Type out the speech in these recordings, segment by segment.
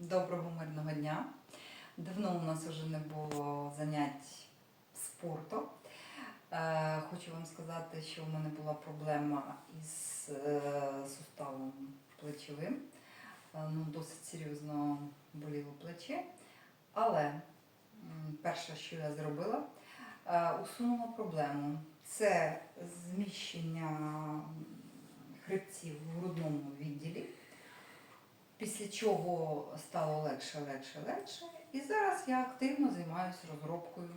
Доброго мирного дня. Давно у нас вже не було занять спорту. Е, Хочу вам сказати, що в мене була проблема із е, суставом плечовим. Е, Ну, досить серйозно боліло плече. Але перше, що я зробила, усунула проблему. Це зміщення хребців в грудному відділі. Після чого стало легше, легше, легше. І зараз я активно займаюся розробкою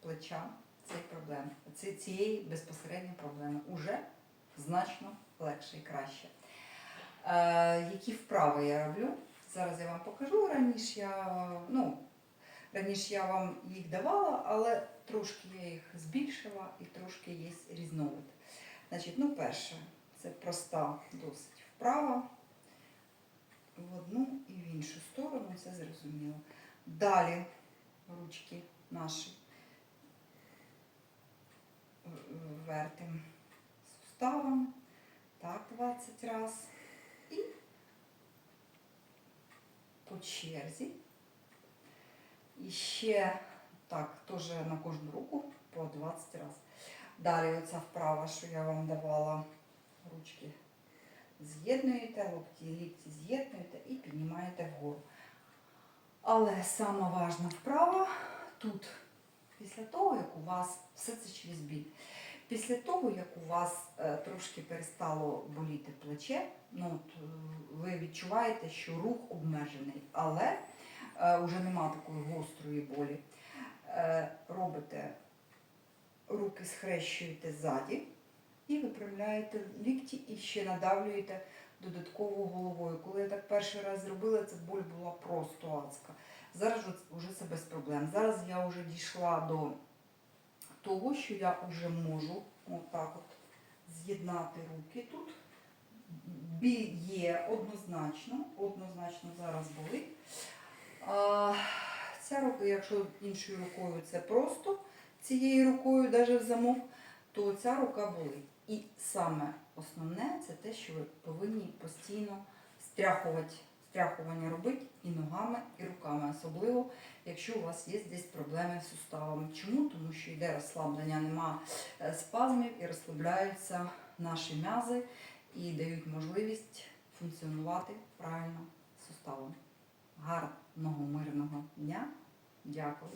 плеча цієї проблеми, цієї безпосередньо проблеми. Уже значно легше і краще. Е, які вправи я роблю? Зараз я вам покажу. Раніше я, ну, раніше я вам їх давала, але трошки я їх збільшила і трошки є різновид. Значить, ну, перше, це проста досить вправа в одну і в іншу сторону, це зрозуміло. Далі ручки наші вертим суставами. Так, 20 раз. І по черзі. І ще так, теж на кожну руку по 20 раз. Далі оця вправа, що я вам давала ручки з'єднуєте, локті, лікті з'єднуєте і піднімаєте вгору. Але сама важна вправа тут, після того, як у вас все це через біль. Після того, як у вас е, трошки перестало боліти плече, ну, от, е, ви відчуваєте, що рух обмежений, але е, вже нема такої гострої болі. Е, робите руки схрещуєте ззаді і виправляєте лікті і ще надавлюєте додатково головою. Коли я так перший раз зробила, ця боль була просто адська. Зараз вже це без проблем. Зараз я вже дійшла до того, що я вже можу отак от з'єднати руки тут. Біль є однозначно, однозначно зараз болить. Ця рука, якщо іншою рукою це просто цією рукою, навіть в замок, то ця рука болить. І саме основне це те, що ви повинні постійно стряхувати, стряхування робити і ногами, і руками, особливо, якщо у вас є десь проблеми з суставами. Чому? Тому що йде розслаблення, нема е, спазмів і розслабляються наші м'язи і дають можливість функціонувати правильно суставом. Гарного мирного дня! Дякую!